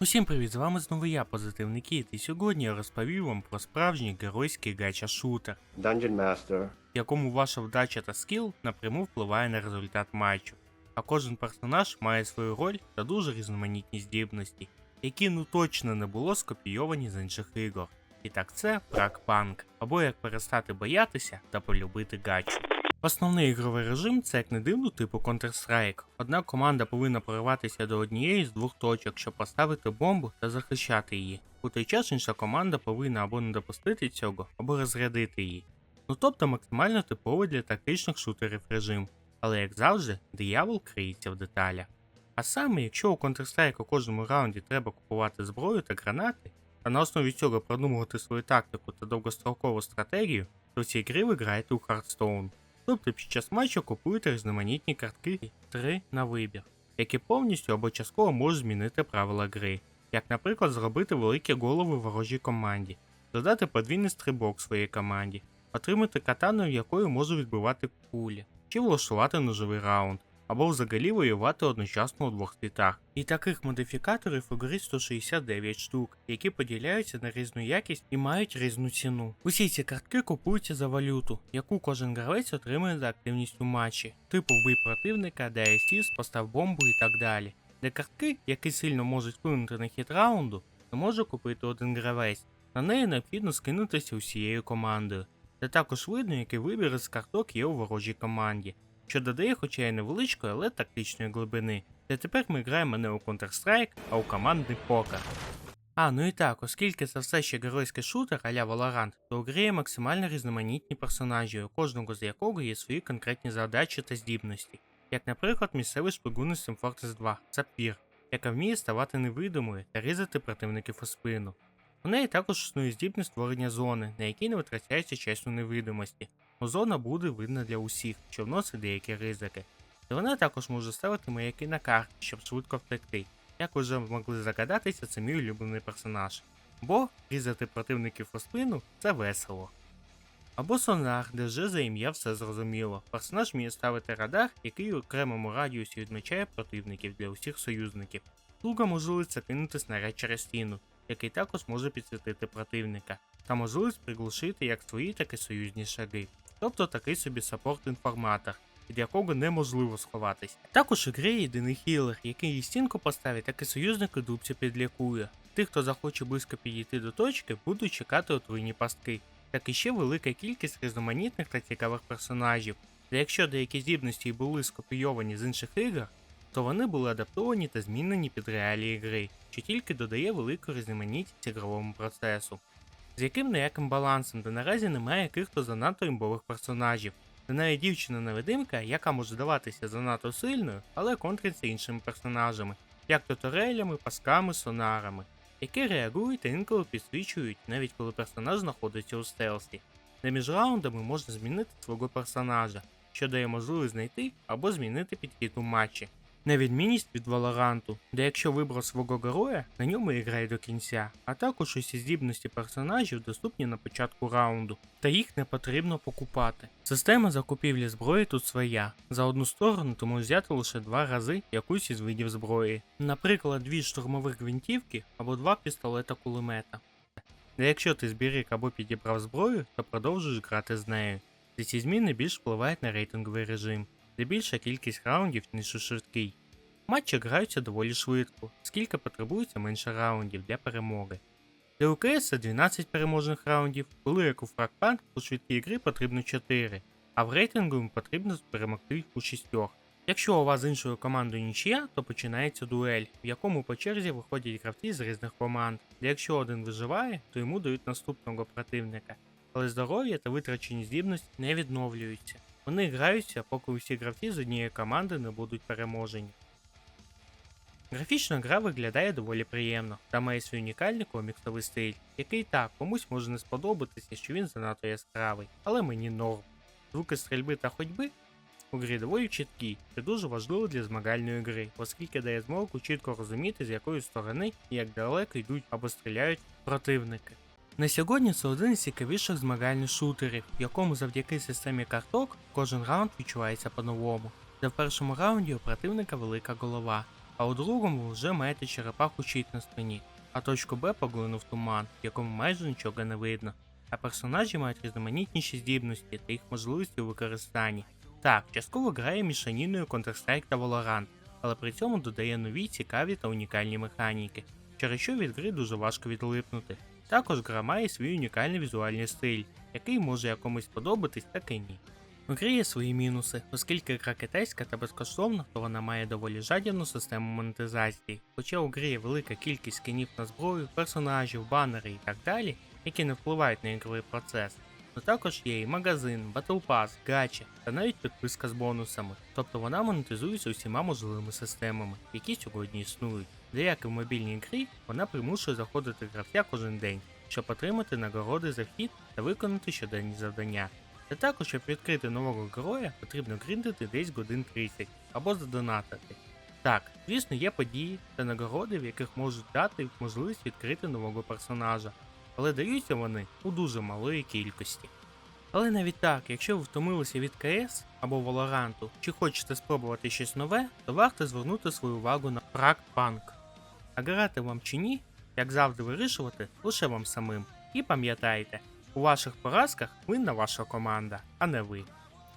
Усім привіт, з вами знову я, Позитивний Кіт, і сьогодні я розповів вам про справжній геройський гача-шутер, Dungeon Master, в якому ваша вдача та скіл напряму впливає на результат матчу, а кожен персонаж має свою роль та дуже різноманітні здібності, які ну точно не було скопійовані з інших ігор. І так це Прак-панк, або як перестати боятися та полюбити гачу. Основний ігровий режим це як не дивно типу Counter-Strike. Одна команда повинна прориватися до однієї з двох точок, щоб поставити бомбу та захищати її. У той час інша команда повинна або не допустити цього, або розрядити її. Ну тобто максимально типовий для тактичних шутерів режим. Але як завжди, диявол криється в деталях. А саме, якщо у Counter-Strike у кожному раунді треба купувати зброю та гранати, а на основі цього продумувати свою тактику та довгострокову стратегію, то в цій грі ви граєте у Hearthstone. Тобто під час матчу купуєте різноманітні картки 3 на вибір, які повністю або частково можуть змінити правила гри, як, наприклад, зробити великі голови ворожій команді, додати подвійний стрибок своїй команді, отримати катану, якою можу відбивати кулі, чи влаштувати ножовий раунд, або взагалі воювати одночасно у двох світах. І таких модифікаторів у грі 169 штук, які поділяються на різну якість і мають різну ціну. Усі ці картки купуються за валюту, яку кожен гравець отримує за активність у матчі, типу вбий противника, дай асіст, постав бомбу і так далі. Для картки, які сильно можуть вплинути на хід раунду, не може купити один гравець. На неї необхідно скинутися усією командою. Де також видно, який вибір із карток є у ворожій команді, що додає, хоча й невеличкої, але тактичної глибини. Та тепер ми граємо не у Counter-Strike, а у командний покер. А, ну і так, оскільки це все ще геройський шутер а-ля Valorant, то у грі є максимально різноманітні персонажі, у кожного з якого є свої конкретні задачі та здібності. Як, наприклад, місцевий шпигун із Fortress 2 Сапір, яка вміє ставати невидимою та різати противників у спину. У неї також існує здібність створення зони, на якій не витрачається час у невидимості. Но зона буде видна для усіх, що вносить деякі ризики. Та вона також може ставити маяки на карті, щоб швидко втекти. Як ви могли загадатися, це мій улюблений персонаж. Бо різати противників у спину це весело. Або сонар, де вже за ім'я все зрозуміло. Персонаж вміє ставити радар, який у окремому радіусі відмічає противників для усіх союзників. Друга можливість це кинути снаряд через стіну, який також може підсвітити противника, та можливість приглушити як свої, так і союзні шаги. Тобто такий собі саппорт-інформатор, від якого неможливо сховатись. Також у грі єдиний хілер, який і стінку поставить, так і союзники дубці підлікує. Тих, хто захоче близько підійти до точки, будуть чекати отруйні пастки. Так і ще велика кількість різноманітних та цікавих персонажів. Та якщо деякі здібності й були скопійовані з інших ігор, то вони були адаптовані та змінені під реалії гри, що тільки додає велику різноманітність ігровому процесу. З яким неяким балансом, де наразі немає яких-то занадто імбових персонажів, де навіть дівчина-невидимка, яка може здаватися занадто сильною, але контриться іншими персонажами, як то турелями, пасками, сонарами, які реагують та інколи підсвічують, навіть коли персонаж знаходиться у стелсі. Де між раундами можна змінити свого персонажа, що дає можливість знайти або змінити підхід у матчі. Невідмінність від Валоранту, де якщо вибрав свого героя, на ньому і грай до кінця, а також усі здібності персонажів доступні на початку раунду, та їх не потрібно покупати. Система закупівлі зброї тут своя. За одну сторону можеш взяти лише два рази якусь із видів зброї, наприклад, дві штурмових гвинтівки або два пістолета кулемета. Та якщо ти зберіг або підібрав зброю, то продовжуєш грати з нею. Ці зміни більш впливають на рейтинговий режим, де більша кількість раундів, ніж у швидкий. Матчі граються доволі швидко, скільки потребується менше раундів для перемоги. Для УКС 12 переможних раундів, коли як у фрагпанк у швидкій грі потрібно 4, а в рейтинговому потрібно перемогти у 6. Якщо у вас з іншою командою нічия, то починається дуель, в якому по черзі виходять гравці з різних команд. Де якщо один виживає, то йому дають наступного противника, але здоров'я та витрачені здібності не відновлюються. Вони граються, поки усі гравці з однієї команди не будуть переможені. Графічна гра виглядає доволі приємно та має свій унікальний коміксовий стиль, який так комусь може не сподобатися, що він занадто яскравий, але мені норм. Звуки стрільби та ходьби у грі доволі чіткі, це дуже важливо для змагальної гри, оскільки дає змогу чітко розуміти, з якої сторони і як далеко йдуть або стріляють противники. На сьогодні це один із цікавіших змагальних шутерів, в якому завдяки системі карток кожен раунд відчувається по-новому. Де в першому раунді у противника велика голова, а у другому вже маєте черепаху щит на спині, а точку Б поглинув туман, в якому майже нічого не видно. А персонажі мають різноманітніші здібності та їх можливості у використанні. Так, частково грає мішаніною Counter-Strike та Valorant, але при цьому додає нові цікаві та унікальні механіки, через що від гри дуже важко відлипнути. Також гра має свій унікальний візуальний стиль, який може якомусь подобатись, так і ні. У грі є свої мінуси, оскільки гра китайська та безкоштовна, то вона має доволі жадібну систему монетизації. Хоча у грі є велика кількість скинів на зброю, персонажів, банери і так далі, які не впливають на ігровий процес. Но також є і магазин, Battle Pass, гача та навіть підписка з бонусами, тобто вона монетизується усіма можливими системами, які сьогодні існують. Де як і в мобільній грі, вона примушує заходити гравця кожен день, щоб отримати нагороди за вхід та виконати щоденні завдання. Та також, щоб відкрити нового героя, потрібно гриндити десь годин 30 або задонатити. Так, звісно, є події та нагороди, в яких можуть дати можливість відкрити нового персонажа, але даються вони у дуже малої кількості. Але навіть так, якщо ви втомилися від КС або Valorant, чи хочете спробувати щось нове, то варто звернути свою увагу на Punk. А грати вам чи ні, як завжди вирішувати лише вам самим. І пам'ятайте, у ваших поразках винна ваша команда, а не ви.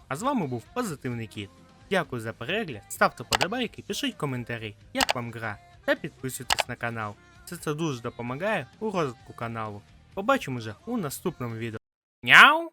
А з вами був Позитивний Кіт. Дякую за перегляд, ставте подобайки, пишіть коментарі, як вам гра, та підписуйтесь на канал. Це це дуже допомагає у розвитку каналу. Побачимо вже у наступному відео. Няу!